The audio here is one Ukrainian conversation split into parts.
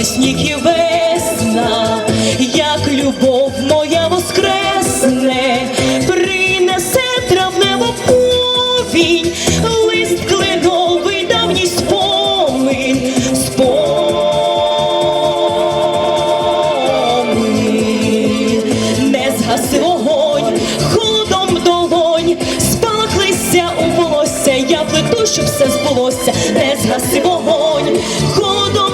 запалає сніг і весна, як любов моя воскресне, принесе травневу повінь, лист кленовий давній спомин, спомин, не згаси вогонь, холодом долонь, спалах листя у волосся, я плету, щоб все збулося, не згаси вогонь, холодом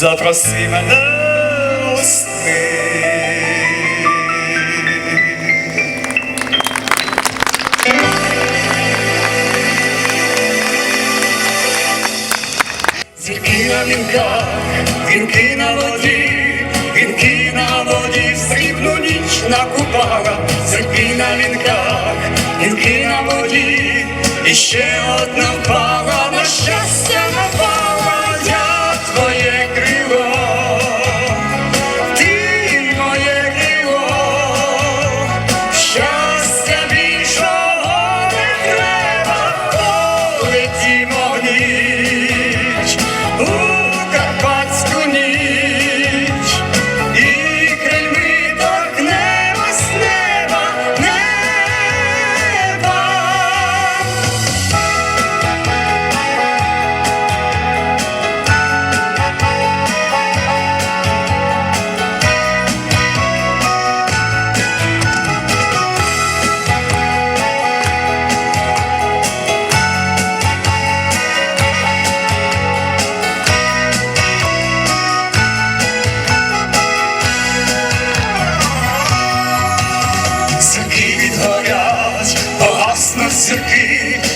Запроси мене у сни. Зірки на вінках, вінки на воді, вінки на воді, срібну ніч накупала, зірки на вінках, вінки на воді, і ще одна впала, на щастя напала,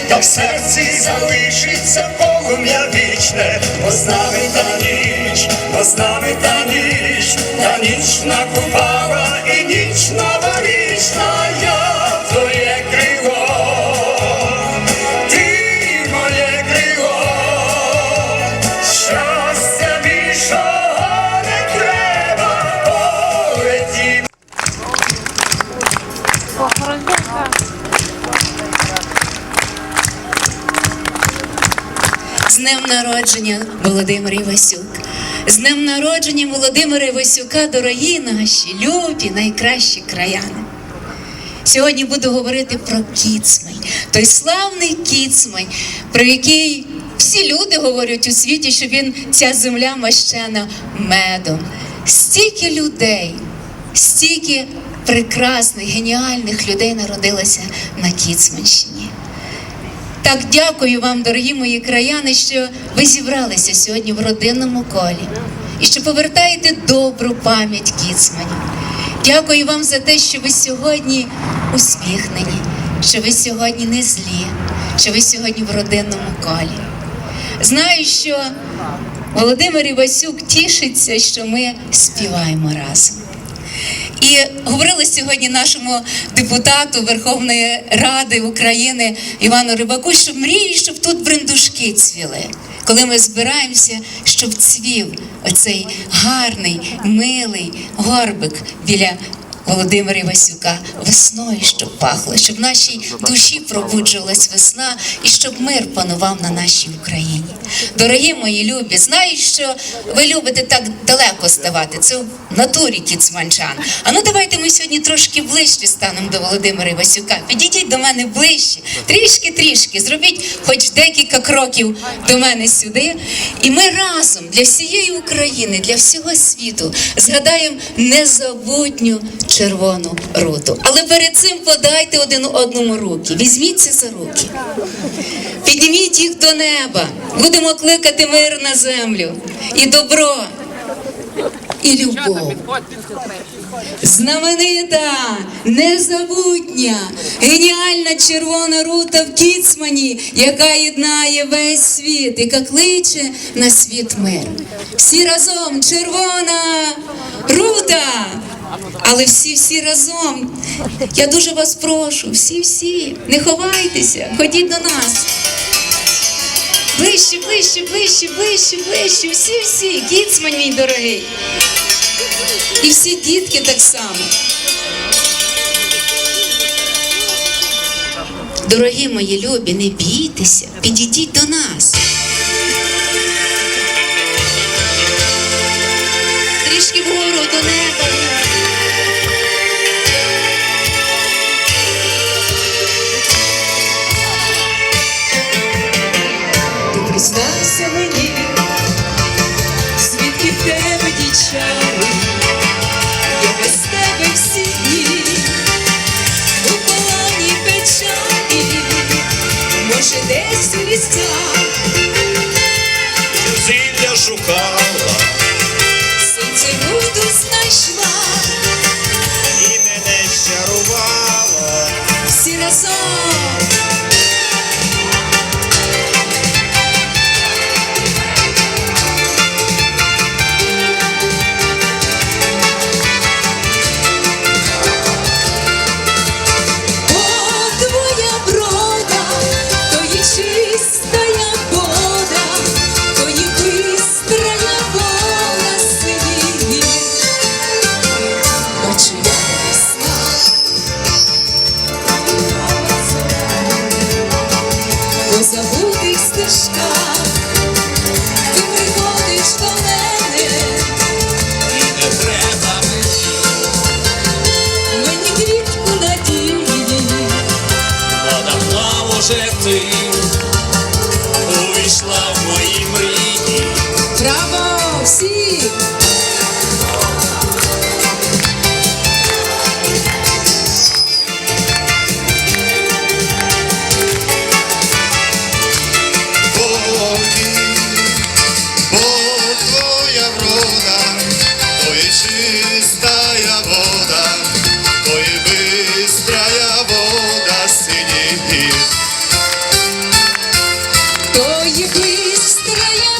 та в серці залишиться полум'я вічне, бо та ніч, бо та ніч, та ніч накупала і ніч новорічна, я днем народження Володимир Івасюк. З днем народження Володимира Івасюка, дорогі наші, любі, найкращі краяни. Сьогодні буду говорити про Кіцмань, той славний Кіцмань, про який всі люди говорять у світі, що він ця земля мащена медом. Стільки людей, стільки прекрасних, геніальних людей народилося на Кіцманщині. Так дякую вам, дорогі мої краяни, що ви зібралися сьогодні в родинному колі і що повертаєте добру пам'ять кіцманів. Дякую вам за те, що ви сьогодні усміхнені, що ви сьогодні не злі, що ви сьогодні в родинному колі. Знаю, що Володимир Івасюк тішиться, що ми співаємо разом. І говорили сьогодні нашому депутату Верховної Ради України Івану Рибаку, що мрії, щоб тут брендушки цвіли. Коли ми збираємося, щоб цвів оцей гарний, милий горбик біля Володимира Івасюка весною, щоб пахло, щоб в нашій душі пробуджувалась весна і щоб мир панував на нашій Україні. Дорогі мої любі, знаю, що ви любите так далеко ставати. Це в натурі кіцманчан. А ну давайте ми сьогодні трошки ближче станемо до Володимира Івасюка. Підійдіть до мене ближче, трішки-трішки, зробіть хоч декілька кроків до мене сюди. І ми разом для всієї України, для всього світу згадаємо незабутню червону руту. Але перед цим подайте один одному руки. Візьміться за руки. Підніміть їх до неба. Будемо кликати мир на землю і добро, і любов. Знаменита, незабутня, геніальна червона рута в Кіцмані, яка єднає весь світ, яка кличе на світ мир. Всі разом червона рута. Але всі всі разом. Я дуже вас прошу, всі-всі, не ховайтеся, ходіть до нас. Ближче, ближче, ближче, ближче, ближче, всі-всі, кіцмань мій дорогий. І всі дітки так само. Дорогі мої любі, не бійтеся, підійдіть до нас. Трішки вгору до неба. Мені, Є бистрая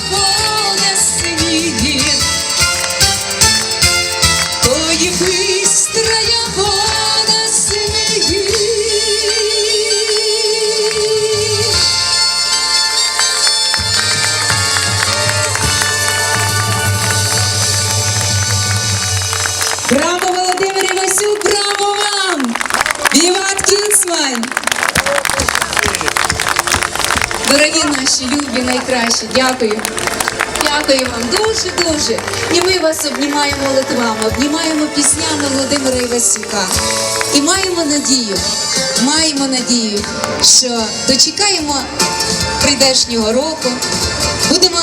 Дорогі наші любі, найкращі, дякую. Дякую вам дуже дуже. І ми вас обнімаємо литвами, обнімаємо піснями Володимира Івасюка. І маємо надію, маємо надію, що дочекаємо прийдешнього року, будемо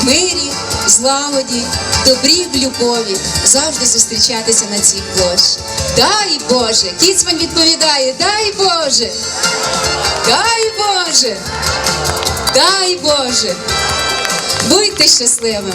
в мирі, злагоді, добрі в любові завжди зустрічатися на цій площі. Дай Боже! Кіцман відповідає: Дай Боже! Дай Боже! Дай Боже! Будьте щасливими!